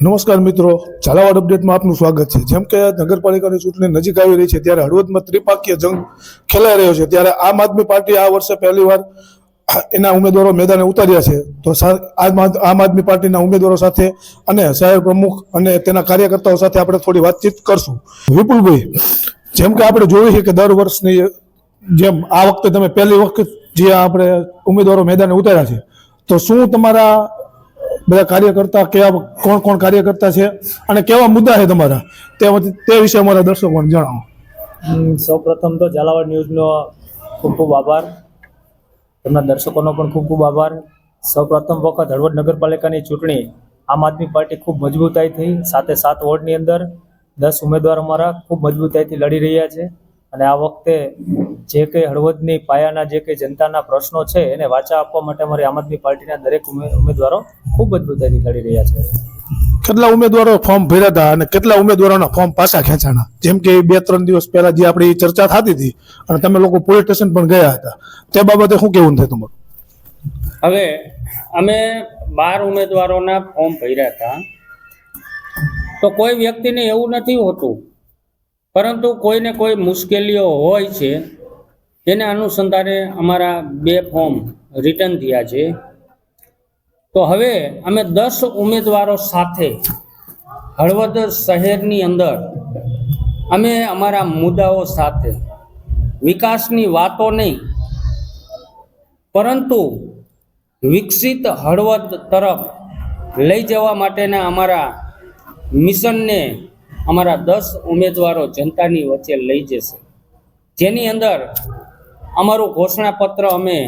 નમસ્કાર મિત્રો, ઝાલાવાડ અપડેટમાં આપનું સ્વાગત છે. જેમ કે નગરપાલિકાની ચૂંટણી નજીક આવી રહી છે, ત્યારે હળવદમાં ત્રિપાકીય જંગ ખેલાઈ રહ્યો છે. ત્યારે આમ આદમી પાર્ટી આ વર્ષે પહેલીવાર એના ઉમેદવારો મેદાને ઉતાર્યા છે. તો આમ આદમી પાર્ટીના ઉમેદવારો સાથે અને શહેર પ્રમુખ અને તેના કાર્યકર્તાઓ સાથે આપણે થોડી વાતચીત કરશું. વિપુલભાઈ, જેમ કે આપણે જોયું છે કે દર વર્ષની જેમ આ વખતે તમે પહેલી વખત જે આપણે ઉમેદવારો મેદાને ઉતાર્યા છે, તો શું તમારા બધા કાર્યકર્તા કેવા કોણ કોણ કાર્યકર્તા છે અને કેવા મુદ્દા છે તમારા? તે તે વિશે અમારા દર્શકોને જણાવો. સૌ પ્રથમ તો ઝાલાવાડ ન્યૂઝનો ખૂબ ખૂબ આભાર. તેમના દર્શકોનો પણ ખૂબ ખૂબ આભાર. સૌ પ્રથમ વખત હળવદ નગરપાલિકાની ચૂંટણી આમ આદમી પાર્ટી ખૂબ મજબૂતાઈથી સાથે સાત વોર્ડની અંદર દસ ઉમેદવાર અમારા ખૂબ મજબૂતાઈથી લડી રહ્યા છે. અને આ વખતે જે કંઈ હળવદની પાયાના જે કંઈ જનતાના પ્રશ્નો છે એને વાચા આપવા માટે અમારી આમ આદમી પાર્ટીના દરેક ઉમેદવારો ખૂબ મજબૂતાઈથી લડી રહ્યા છે. કેટલા ઉમેદવારો ફોર્મ ભર્યા હતા અને કેટલા ઉમેદવારોના ફોર્મ પાછા ખેંચાણા? જેમ કે બે ત્રણ દિવસ પહેલા જે આપણી ચર્ચા થતી હતી અને તમે લોકો પોલીસ સ્ટેશન પણ ગયા હતા તે બાબતે શું કેવું થાય તમારું? હવે અમે બાર ઉમેદવારોના ફોર્મ ભર્યા હતા તો કોઈ વ્યક્તિને એવું નથી હોતું પરંતુ કોઈને કોઈ મુશ્કેલીઓ હોય છે તેને અનુસંધાને અમારા બે ફોર્મ રિટર્ન થયા છે. તો હવે અમે દસ ઉમેદવારો સાથે હળવદ શહેરની અંદર અમે અમારા મુદ્દાઓ સાથે વિકાસની વાતો નહીં, પરંતુ વિકસિત હળવદ તરફ લઈ જવા માટેના અમારા મિશનને અમારા દસ ઉમેદવારો જનતાની વચ્ચે લઈ જશે. જેની અંદર અમારું ઘોષણાપત્ર અમે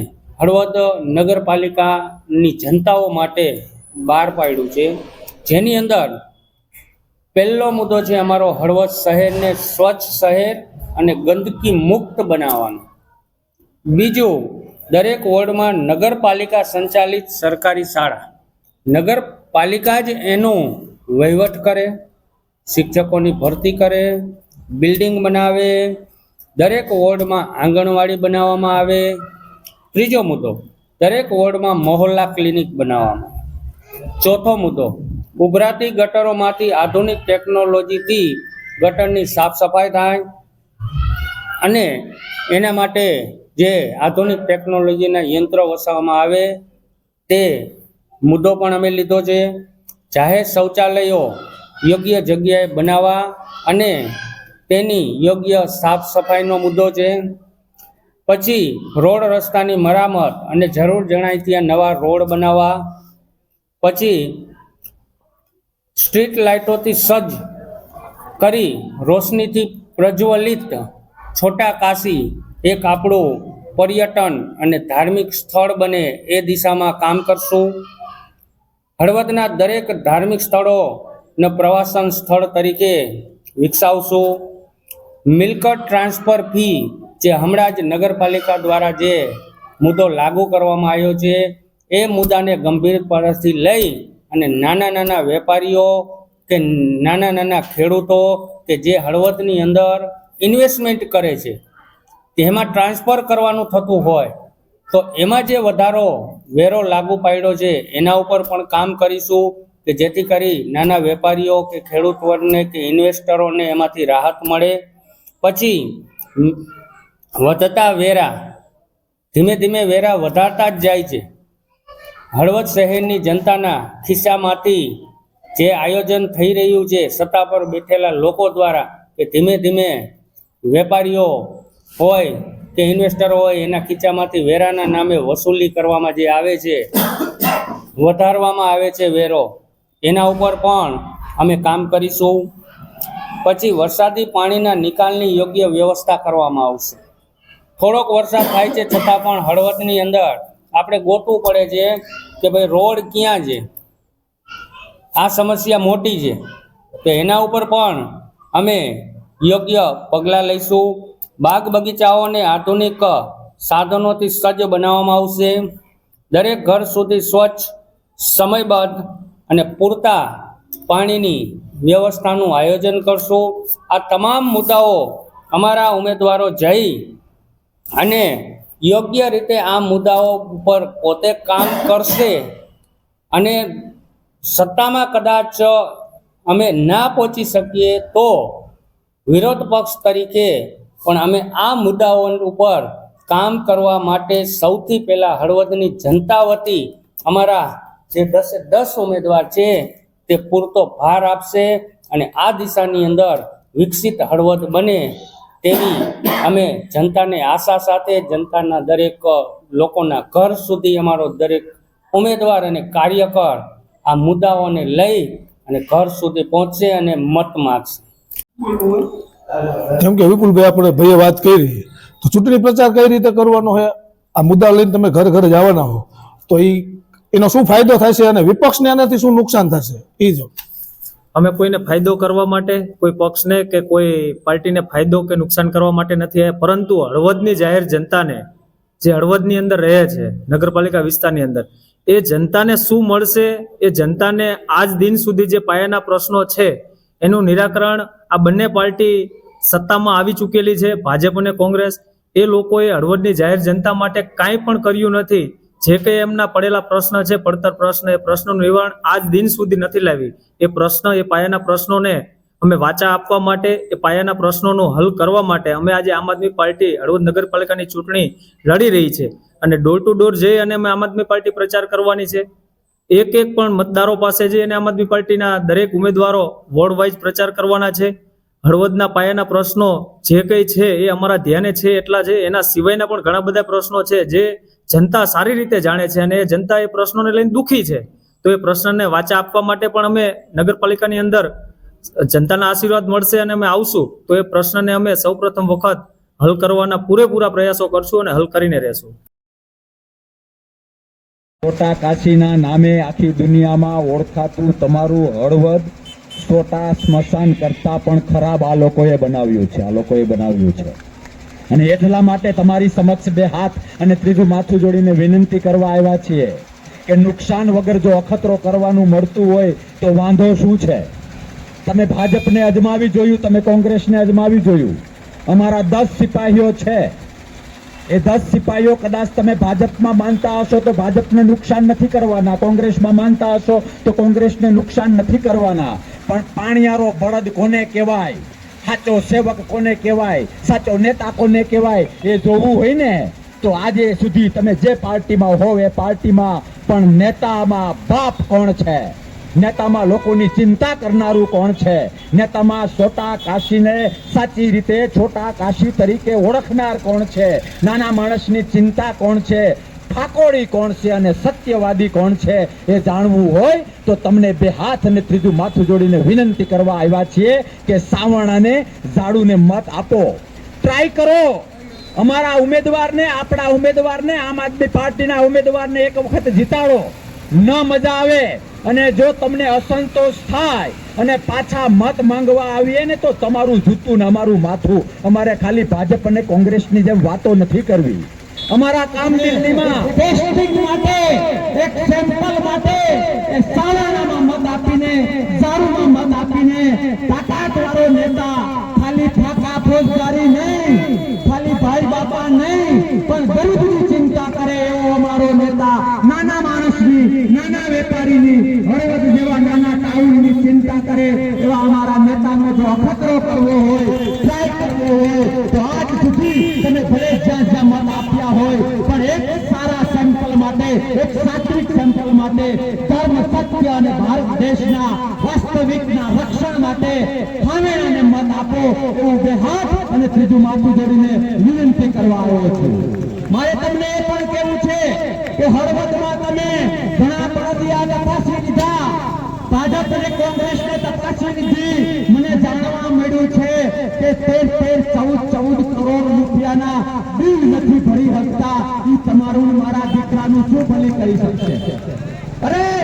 હળવદ નગરપાલિકાની જનતાઓ માટે બહાર પાડ્યું છે. જેની અંદર પહેલો મુદ્દો છે અમારો હળવદ શહેરને સ્વચ્છ શહેર અને ગંદકી મુક્ત બનાવવાનો. બીજું, દરેક વોર્ડમાં નગરપાલિકા સંચાલિત સરકારી શાળા. નગરપાલિકા જ એનું વહીવટ કરે શિક્ષકોની ભરતી કરે, બિલ્ડિંગ બનાવે, દરેક વોર્ડમાં આંગણવાડી બનાવવામાં આવે. ત્રીજો મુદ્દો, દરેક વોર્ડમાં મહોલ્લા ક્લિનિક બનાવવામાં ચોથો મુદ્દો, ઉભરાતી ગટરોમાંથી આધુનિક ટેકનોલોજીથી ગટરની સાફ સફાઈ થાય અને એના માટે જે આધુનિક ટેકનોલોજીના યંત્રો વસાવવામાં આવે તે મુદ્દો પણ અમે લીધો છે. જાહેર શૌચાલયો યોગ્ય જગ્યાએ બનાવવા અને તેની યોગ્ય સાફ સફાઈનો મુદ્દો છે. પછી રોડ રસ્તાની મરામત અને જરૂર જણાય ત્યાં નવા રોડ બનાવવા. પછી સ્ટ્રીટ લાઇટોથી સજ્જ કરી રોશનીથી પ્રજ્વલિત છોટા કાશી એક આપણું પર્યટન અને ધાર્મિક સ્થળ બને એ દિશામાં કામ કરશું. હળવદના દરેક ધાર્મિક સ્થળોને પ્રવાસન સ્થળ તરીકે વિકસાવશું. મિલકત ટ્રાન્સફર ફી જે હમણાં જ નગરપાલિકા દ્વારા જે મુદ્દો લાગુ કરવામાં આવ્યો છે, એ મુદ્દાને ગંભીરતાથી લઈ અને નાના નાના વેપારીઓ કે નાના નાના ખેડૂતો કે જે હળવદની અંદર ઇન્વેસ્ટમેન્ટ કરે છે, તેમાં ટ્રાન્સફર કરવાનું થતું હોય, તો એમાં જે વધારો વેરો લાગુ પાડ્યો છે, એના ઉપર પણ કામ કરીશું. કે જેથી કરી નાના વેપારીઓ કે ખેડૂત વર્ગને કે ઇન્વેસ્ટરોને એમાંથી રાહત મળે. પછી વધતા વેરા, ધીમે ધીમે વેરા વધારતા જ જાય છે. હળવદ શહેરની જનતાના ખિસ્સામાંથી જે આયોજન થઈ રહ્યું છે, સત્તા પર બેઠેલા લોકો દ્વારા કે ધીમે ધીમે વેપારીઓ હોય કે ઇન્વેસ્ટરો હોય, એના ખીચામાંથી વેરાના નામે વસૂલી કરવામાં જે આવે છે, વધારવામાં આવે છે વેરો. એના ઉપર પણ અમે કામ કરીશું. પછી વરસાદી પાણીના નિકાલની યોગ્ય વ્યવસ્થા કરવામાં આવશે. થોડોક વરસાદ થાય છે છતાં પણ હળવદની અંદર આપણે ગોતવું પડે છે કે ભાઈ રોડ ક્યાં છે? આ સમસ્યા મોટી છે. તો એના ઉપર પણ અમે યોગ્ય પગલાં લઈશું. બાગ બગીચાઓને આધુનિક સાધનોથી સજ્જ બનાવવામાં આવશે. દરેક ઘર સુધી સ્વચ્છ, સમયબદ્ધ પૂરતા પાણીની વ્યવસ્થાનું આયોજન કરશું. આ તમામ મુદ્દાઓ અમારા ઉમેદવારો જઈ અને યોગ્ય રીતે આ મુદ્દાઓ ઉપર પોતે કામ કરશે અને સત્તામાં કદાચ અમે ના પહોંચી શકીએ તો વિરોધ પક્ષ તરીકે પણ અમે આ મુદ્દાઓ ઉપર કામ કરવા માટે સૌથી પહેલાં હળવદની જનતા વતી અમારા જે દસે દસ ઉમેદવાર છે, તે પૂરતો ભાર આપશે અને આ દિશાની અંદર વિકસિત હળવદ બને તેવી અમે જનતાને આશા સાથે જનતાના દરેક લોકોના ઘર સુધી અમારો દરેક ઉમેદવાર અને કાર્યકર આ મુદ્દાઓને લઈ અને ઘર સુધી પહોંચશે અને મત માગશે. જેમ કે વિપુલભાઈ આપણે ભાઈએ વાત કરી, તો ચૂંટણી પ્રચાર કઈ રીતે કરવાનો હોય? આ મુદ્દા લઈને તમે ઘર ઘરે જવાના હો, તો એ એનો શું ફાયદો થશે અને વિપક્ષને આનાથી શું નુકસાન થશે? એ જો. અમે કોઈને ફાયદો કરવા માટે, કોઈ પક્ષને કે કોઈ પાર્ટીને ફાયદો કે નુકસાન કરવા માટે નથી આવ્યા, પરંતુ હળવદની જાહેર જનતાને, જે હળવદની અંદર રહે છે, નગરપાલિકા વિસ્તારની અંદર, એ જનતાને શું મળશે? એ જનતાને આજ દિન સુધી જે પાયાના પ્રશ્નો છે, એનું નિરાકરણ આ બંને પાર્ટી સત્તામાં આવી ચૂકેલી છે, ભાજપ અને કોંગ્રેસ. એ લોકોએ હળવદની જાહેર જનતા માટે કાંઈ પણ કર્યું નથી. જે કંઈ એમના પડેલા પ્રશ્ન છે, પડતર પ્રશ્ન, એ પ્રશ્નનું નિવારણ આજ દિન સુધી નથી લાવી. એ પ્રશ્ન, એ પાયાના પ્રશ્નોને અમે વાચા આપવા માટે, એ પાયાના પ્રશ્નોનો હલ કરવા માટે અમે આજે આમ આદમી પાર્ટી, હળવદ નગરપાલિકાની ચૂંટણી લડી રહી છે. અને ડોર ટુ ડોર જઈ અને અમે આમ આદમી પાર્ટી પ્રચાર કરવાની છે, એક એક પણ મતદારો પાસે જઈ અને આમ આદમી પાર્ટીના દરેક ઉમેદવારો વોર્ડ વાઇઝ પ્રચાર કરવાના છે. હળવદના પાયાના પ્રશ્નો જે કંઈ છે એ અમારા ધ્યાને છે એટલા છે. એના સિવાયના પણ ઘણા બધા પ્રશ્નો છે જે જનતા સારી રીતે જાણે છે અને જનતા એ પ્રશ્નોને લઈને દુઃખી છે. તો એ પ્રશ્નને વાચા આપવા માટે પણ અમે નગરપાલિકાની અંદર જનતાના આશીર્વાદ મળશે અને અમે આવશું. તો એ પ્રશ્નને અમે સૌપ્રથમ વખત હલ કરવાના પૂરેપૂરા પ્રયાસો કરશું અને હલ કરીને રહેશું. કોટા કાશીના નામે આખી દુનિયામાં ઓળખાતું તમારું હળવદ છોટા સ્મશાન કરતા પણ ખરાબ આ લોકોએ બનાવ્યું છે, આ લોકોએ બનાવ્યું છે. અને એટલા માટે તમારી સમક્ષ બે હાથ અને ત્રીજું માથું જોડીને વિનંતી કરવા આવ્યા છીએ કે નુકસાન વગર જો અખતરો કરવાનું મળતું હોય તો વાંધો શું છે? તમે ભાજપને અજમાવી જોયું, તમે કોંગ્રેસને અજમાવી જોયું. અમારા દસ સિપાહીઓ છે. એ દસ સિપાહીઓ કદાચ તમે ભાજપમાં માનતા હશો તો ભાજપને નુકસાન નથી કરવાના. કોંગ્રેસમાં માનતા હશો તો કોંગ્રેસને નુકસાન નથી કરવાના. પણ પાણિયારો બળદ કોને કહેવાય? સાચો સેવક કોને કહેવાય? સાચો નેતા કોને કહેવાય? એ જોવું હોય ને, તો આજે સુધી તમે જે પાર્ટીમાં હોવ એ પાર્ટીમાં પણ નેતામાં બાપ કોણ છે? નેતામાં લોકોની ચિંતા કરનારું કોણ છે? નેતામાં છોટા કાશીને સાચી રીતે છોટા કાશી તરીકે ઓળખનાર કોણ છે? નાના માણસની ચિંતા કોણ છે? ઠાકોરી કોણ છે અને સત્યવાદી કોણ છે? એ જાણવું હોય તો તમને બે હાથ અને ત્રીજું માથું જોડીને વિનંતી કરવા આવ્યા છીએ કે સાવણાને ઝાડુને મત આપો. ટ્રાય કરો. અમારા ઉમેદવારને, આપણા ઉમેદવારને, આમ આદમી પાર્ટીના ઉમેદવારને એક વખત જીતાડો. ન મજા આવે અને જો તમને અસંતોષ થાય અને પાછા મત માંગવા આવીએ ને તો તમારું જૂતું ને અમારું માથું, અમારે ખાલી ભાજપ અને કોંગ્રેસની જેમ વાતો નથી કરવી. અમારા કામ ટેસ્ટિંગ માટે એ સાલાનામાં મત આપીને ઝાડુમાં મત આપીને તાકાત વાળો નેતા ખાલી ફાકા ફોજદારી નહીં ખાલી ભાઈ બાપા નહીં પણ ગરીબની ચિંતા કરે એવો અમારો નેતા નાના માણસની નાના વેપારીની હળવદ જેવા નાના ટાઉનની ચિંતા કરે, એવા અમારા નેતાનો જો અખતરો કરવો હોય ટ્રાય કરવો હોય, તો આજ સુધી તમે ભલે જ્યાં જ્યાં મત આપ્યા હોય, પણ એક સારા સેમ્પલ માટે, એક સાત્વિક સેમ્પલ માટે, ધર્મ, સત્ય અને ભારત દેશના વાસ્તવિકના રક્ષણ માટે ખામેણાને મત આપો એવું બે હાથ અને ત્રીજું માથું જોડીને વિનંતી કરવા આવ્યો છું. મારે તમને એ પણ અને કોંગ્રેસને તપાસી લીધી. મને જાણવા મળ્યું છે કે તેર તેર ચૌદ ચૌદ કરોડ રૂપિયાના બિલ નથી ભરી શકતા. ઈ તમારું મારા દીકરાનું શું ભલે કરી શકશે? અરે